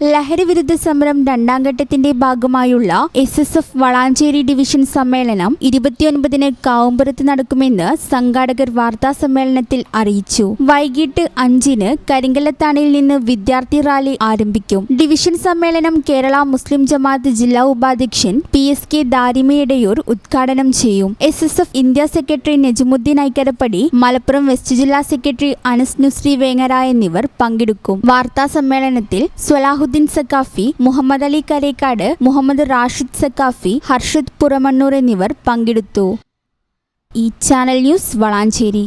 ലഹരി വിരുദ്ധ സമരം രണ്ടാം ഘട്ടത്തിന്റെ ഭാഗമായുള്ള S S F Valanchery division സമ്മേളനം ഇരുപത്തിയൊൻപതിന് കാവുമ്പുറത്ത് നടക്കുമെന്ന് സംഘാടകർ വാർത്താ സമ്മേളനത്തിൽ അറിയിച്ചു. വൈകിട്ട് അഞ്ചിന് കരിങ്കലത്താണിയിൽ നിന്ന് വിദ്യാർത്ഥി റാലി ആരംഭിക്കും. ഡിവിഷൻ സമ്മേളനം കേരള മുസ്ലിം ജമാഅത്ത് ജില്ലാ ഉപാധ്യക്ഷൻ പി എസ് കെ ദാരിമയിടയൂർ ഉദ്ഘാടനം ചെയ്യും. S S F India secretary Najmuddin Aikkarappadi Malappuram west ജില്ലാ സെക്രട്ടറി അനസ് നുസ്രി വേങ്ങര എന്നിവർ പങ്കെടുക്കും. വാർത്താ സമ്മേളനത്തിൽ സ്വലാഹുദ്ദീൻ സക്കാഫി മുഹമ്മദ് അലി കരേക്കാട് മുഹമ്മദ് റാഷിദ് സക്കാഫി ഹർഷദ് പുറമണ്ണൂർ എന്നിവർ പങ്കെടുത്തു. ഈ channel news Valanchery.